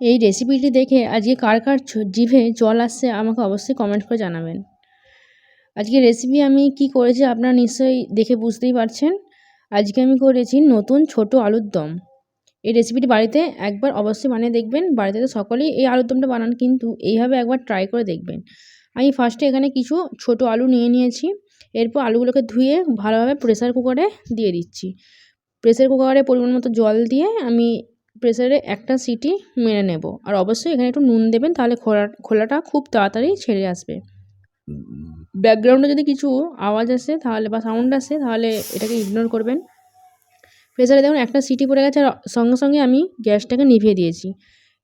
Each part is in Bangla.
এই রেসিপিটি দেখে আজকে কার কার জিভে জল আসছে আমাকে অবশ্যই কমেন্ট করে জানাবেন। আজকে রেসিপি আমি কি করেছি আপনারা নিশ্চয়ই দেখে বুঝতেই পারছেন। আজকে আমি করেছি নতুন ছোট আলুর দম। এই রেসিপিটি বাড়িতে একবার অবশ্যই বানিয়ে দেখবেন। বাড়িতে তো সকলেই এই আলুর দমটা বানান, কিন্তু এইভাবে একবার ট্রাই করে দেখবেন। আমি ফার্স্টে এখানে কিছু ছোট আলু নিয়ে নিয়েছি। এরপর আলুগুলোকে ধুয়ে ভালোভাবে প্রেসার কুকারে দিয়ে দিচ্ছি। প্রেসার কুকারে পরিমাণ মতো জল দিয়ে আমি প্রেসারে একটা সিটি মেরে নেব। আর অবশ্যই এখানে একটু নুন দেবেন, তাহলে খোলা, খোলাটা খুব তাড়াতাড়ি ছেড়ে আসবে। ব্যাকগ্রাউন্ডে যদি কিছু আওয়াজ আসে, তাহলে বা সাউন্ড আসে, তাহলে এটাকে ইগনোর করবেন। প্রেসারে দেখুন একটা সিটি পড়ে গেছে, আর সঙ্গে সঙ্গে আমি গ্যাসটাকে নিভিয়ে দিয়েছি।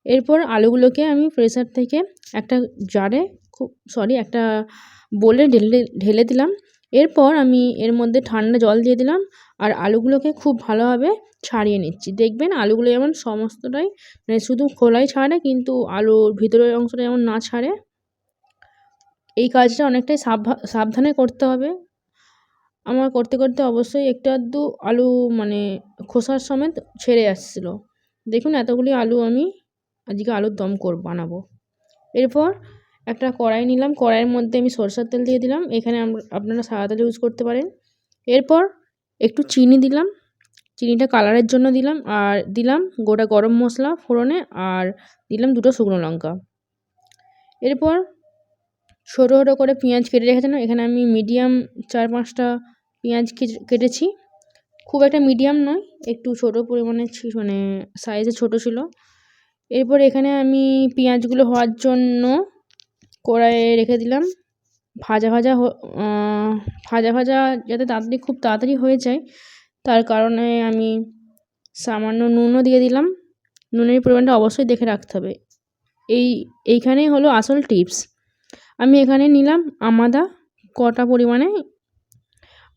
এরপর আলুগুলোকে আমি প্রেসার থেকে একটা জারে খুব সরি একটা বলে ঢেলে ঢেলে দিলাম। এরপর আমি এর মধ্যে ঠান্ডা জল দিয়ে দিলাম আর আলুগুলোকে খুব ভালোভাবে ছাড়িয়ে নিচ্ছি। দেখবেন আলুগুলো যেমন সমস্তটাই মানে শুধু খোলাই ছাড়ে কিন্তু আলুর ভিতরের অংশটা যেমন না ছাড়ে, এই কাজটা অনেকটাই সাবধা সাবধানে করতে হবে। আমার করতে করতে অবশ্যই একটু আধটু আলু মানে খোসার সমেত ছেড়ে আসছিল। দেখুন এতগুলি আলু আমি আজকে আলুর দম করব বানাবো। এরপর একটা কড়াই নিলাম, কড়াইয়ের মধ্যে আমি সরষের তেল দিয়ে দিলাম। এখানে আপনারা সাদা তেল ইউজ করতে পারেন। এরপর একটু চিনি দিলাম। চিনিটা কালারের জন্য দিলাম। আর দিলাম গোটা গরম মশলা ফোড়নে আর দিলাম দুটো শুকনো লঙ্কা। এরপর ছোটো ছোটো করে পেঁয়াজ কেটে রেখেছিলাম। এখানে আমি মিডিয়াম চার পাঁচটা পেঁয়াজ কেটেছি। খুব একটা মিডিয়াম নয়, একটু ছোটো পরিমাণে মানে সাইজে ছোটো ছিল। এরপর এখানে আমি পেঁয়াজগুলো হওয়ার জন্য কড়াইয়ে রেখে দিলাম। ভাজা ভাজা ভাজা ভাজা যাতে তাড়াতাড়ি, খুব তাড়াতাড়ি হয়ে যায়, তার কারণে আমি সামান্য নুনও দিয়ে দিলাম। নুনের পরিমাণটা অবশ্যই দেখে রাখতে হবে। এই, এইখানেই হলো আসল টিপস। আমি এখানে নিলাম আমাদা কটা পরিমাণে।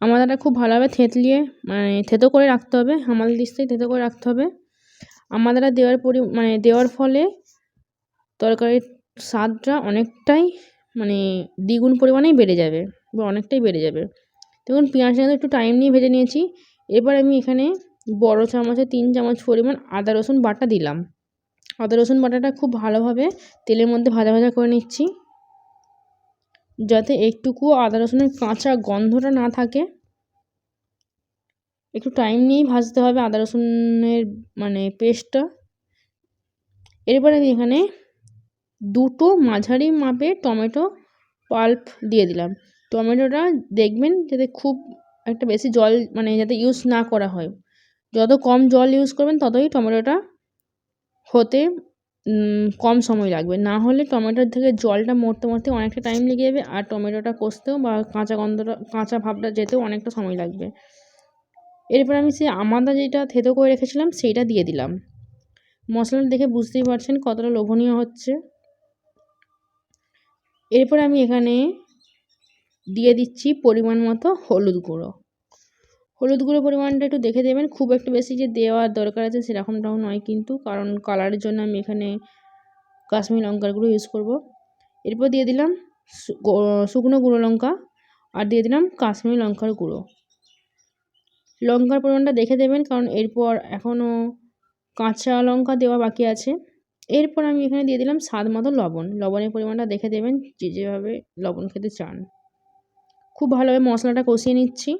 আমাদাটা খুব ভালোভাবে থেতলিয়ে মানে থেতো করে রাখতে হবে। হামাল দিস্তায় থেতো করে রাখতে হবে। আমাদাটা দেওয়ার পরি মানে দেওয়ার ফলে তরকারির স্বাদটা অনেকটাই মানে দ্বিগুণ পরিমাণেই বেড়ে যাবে বা অনেকটাই বেড়ে যাবে। দেখুন পেঁয়াজটা কিন্তু একটু টাইম নিয়ে ভেজে নিয়েছি। এবার আমি এখানে বড় চামচে তিন চামচ পরিমাণ আদা, রসুন বাটা দিলাম। আদা, রসুন বাটাটা খুব ভালোভাবে তেলের মধ্যে ভাজা ভাজা করে নিচ্ছি। যাতে একটুকুও আদা, রসুনের কাঁচা গন্ধটা না থাকে। একটু টাইম নিয়েই ভাজতে হবে আদা, রসুনের মানে পেস্টটা এরপর আমি এখানে দুটো মাঝারি মাপের টমেটো পাল্প দিয়ে দিলাম। টমেটোটা দেখবেন যাতে খুব একটা বেশি জল মানে যাতে ইউজ না করা হয়। যত কম জল ইউজ করবেন, ততই টমেটোটা হতে কম সময় লাগবে। না হলে টমেটোর থেকে জলটা মরতে মরতে অনেকটা টাইম লেগে যাবে আর টমেটোটা কষতেও বা কাঁচা গন্ধটা, কাঁচা ভাবটা যেতেও অনেকটা সময় লাগবে। এরপর আমি সেই আমাদা যেটা থেতো করে রেখেছিলাম, সেইটা দিয়ে দিলাম। মশলাটা দেখে বুঝতেই পারছেন কতটা লোভনীয় হচ্ছে। এরপর আমি এখানে দিয়ে দিচ্ছি পরিমাণ মতো হলুদ গুঁড়ো। হলুদ গুঁড়ো পরিমাণটা একটু দেখে দেবেন। খুব একটু বেশি যে দেওয়ার দরকার আছে সেরকমটাও নয় কিন্তু, কারণ কালারের জন্য আমি এখানে কাশ্মীর লঙ্কার গুঁড়ো ইউজ করব। এরপর দিয়ে দিলাম শুকনো গুঁড়ো লঙ্কা আর দিয়ে দিলাম কাশ্মীরি লঙ্কার গুঁড়ো। লঙ্কার পরিমাণটা দেখে দেবেন, কারণ এরপর এখনও কাঁচা লঙ্কা দেওয়া বাকি আছে। এরপর আমি এখানে দিয়ে দিলাম স্বাদ মতো লবণ। লবণের পরিমাণটা দেখে দেবেন যে যেভাবে লবণ খেতে চান। খুব ভালোভাবে মশলাটা কষিয়ে নিচ্ছি।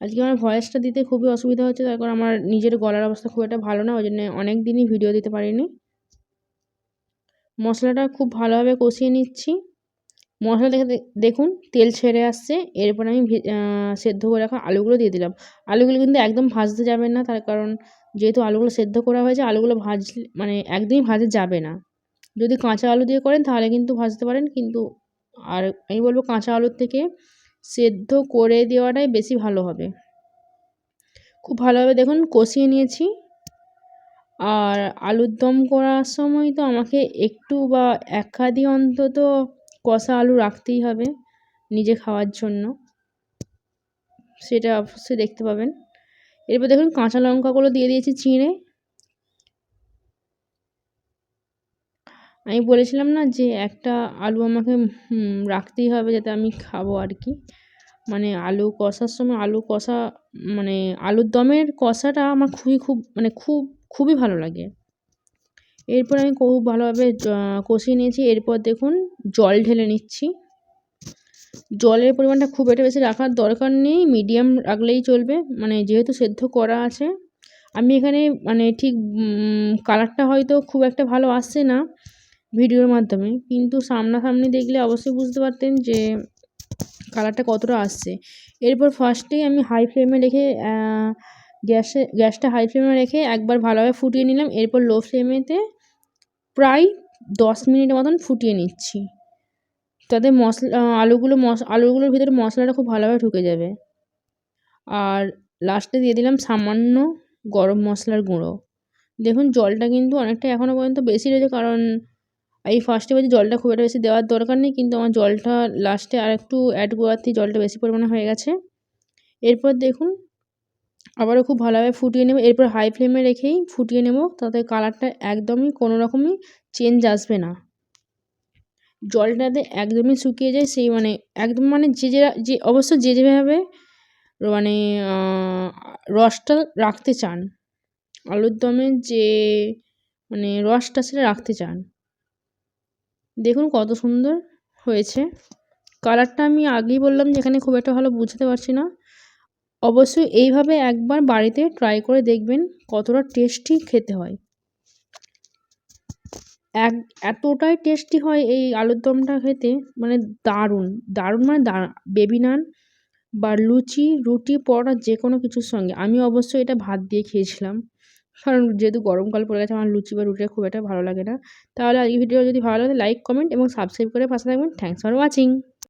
আজকে আমার ভয়েসটা দিতে খুবই অসুবিধা হচ্ছে তারপর আমার নিজের গলার অবস্থা খুব একটা ভালো না ওই জন্য অনেক দিনই ভিডিও দিতে পারিনি। মশলাটা খুব ভালোভাবে কষিয়ে নিচ্ছি। মশলা দেখে দেখুন, তেল ছেড়ে আসছে, এরপর আমি সেদ্ধ করে রাখা আলুগুলো দিয়ে দিলাম। আলুগুলো কিন্তু একদম ভাজতে যাবেন না, তার কারণ যেহেতু আলুগুলো সেদ্ধ করা হয়েছে, আলুগুলো ভাজলে মানে একদমই ভাজা যাবে না। যদি কাঁচা আলু দিয়ে করেন, তাহলে কিন্তু ভাজতে পারেন, কিন্তু আর আমি বলব কাঁচা আলুর থেকে সেদ্ধ করে দেওয়াটাই বেশি ভালো হবে। খুব ভালোভাবে দেখুন, কষিয়ে নিয়েছি। আর আলুর দম করার সময় তো আমাকে একটু বা এক খাদি অন্তত কষা আলু রাখতেই হবে নিজে খাওয়ার জন্য। সেটা অবশ্যই দেখতে পাবেন। এরপর দেখুন কাঁচা লঙ্কাগুলো দিয়ে দিয়েছি চিঁড়ে। আমি বলেছিলাম না যে একটা আলু আমাকে রাখতেই হবে যাতে আমি খাব আর কি। মানে আলু কষার সময় আলু কষা মানে আলুর দমের কষাটা আমার খুবই খুব মানে খুব, খুবই ভালো লাগে। এরপর আমি খুব ভালোভাবে কষিয়ে নিয়েছি। এরপর দেখুন, জল ঢেলে নিচ্ছি। জলের পরিমাণটা খুব একটা বেশি রাখার দরকার নেই মিডিয়াম রাখলেই চলবে। মানে যেহেতু সেদ্ধ করা আছে, আমি এখানে মানে ঠিক কালারটা হয়তো খুব একটা ভালো আসছে না ভিডিওর মাধ্যমে, কিন্তু সামনাসামনি দেখলে অবশ্যই বুঝতে পারতেন যে কালারটা কতটা আসছে। এরপর ফার্স্টেই আমি হাই ফ্লেমে রেখে গ্যাসে, গ্যাসটা হাই ফ্লেমে রেখে একবার ভালোভাবে ফুটিয়ে নিলাম। এরপর লো ফ্লেমেতে প্রায় দশ মিনিটের মতন ফুটিয়ে নিচ্ছি। তাতে মশলা আলুগুলো মশ, আলুগুলোর ভিতরে মশলাটা খুব ভালোভাবে ঢুকে যাবে। আর লাস্টে দিয়ে দিলাম সামান্য গরম মশলার গুঁড়ো। দেখুন, জলটা কিন্তু অনেকটা এখনও পর্যন্ত বেশি রয়েছে, কারণ এই ফার্স্টে বলছি জলটা খুব একটা বেশি দেওয়ার দরকার নেই, কিন্তু আমার জলটা লাস্টে আর একটু অ্যাড করাতে জলটা বেশি পরিমাণে হয়ে গেছে। এরপর দেখুন আবারও খুব ভালোভাবে ফুটিয়ে নেব। এরপর হাই ফ্লেমে রেখেই ফুটিয়ে নেব। তাতে কালারটা একদমই কোনো রকমই চেঞ্জ আসবে না। জলটাতে একদমই শুকিয়ে যায় সেই মানে একদম মানে যে যে যে অবশ্য যে যেভাবে মানে রসটা রাখতে চান, আলুর দমের যে মানে রসটা সেটা রাখতে চান, দেখুন কত সুন্দর হয়েছে। কালারটা আমি আগেই বললাম যে এখানে খুব একটা ভালো বুঝতে পারছি না। অবশ্যই এইভাবে একবার বাড়িতে ট্রাই করে দেখবেন কতটা টেস্টি খেতে হয়। এক, এতটাই টেস্টি হয় এই আলুর দমটা খেতে মানে দারুণ দারুণ মানে বেবি নান বা লুচি, রুটি, পরোটা যে কোনো কিছুর সঙ্গে। আমি অবশ্যই এটা ভাত দিয়ে খেয়েছিলাম। কারণ যেহেতু গরমকাল পড়ে গেছে, আমার লুচি বা রুটিটা খুব একটা ভালো লাগে না। তাহলে এই ভিডিও যদি ভালো লাগে লাইক কমেন্ট এবং সাবস্ক্রাইব করে পাশে থাকবেন। Thanks for watching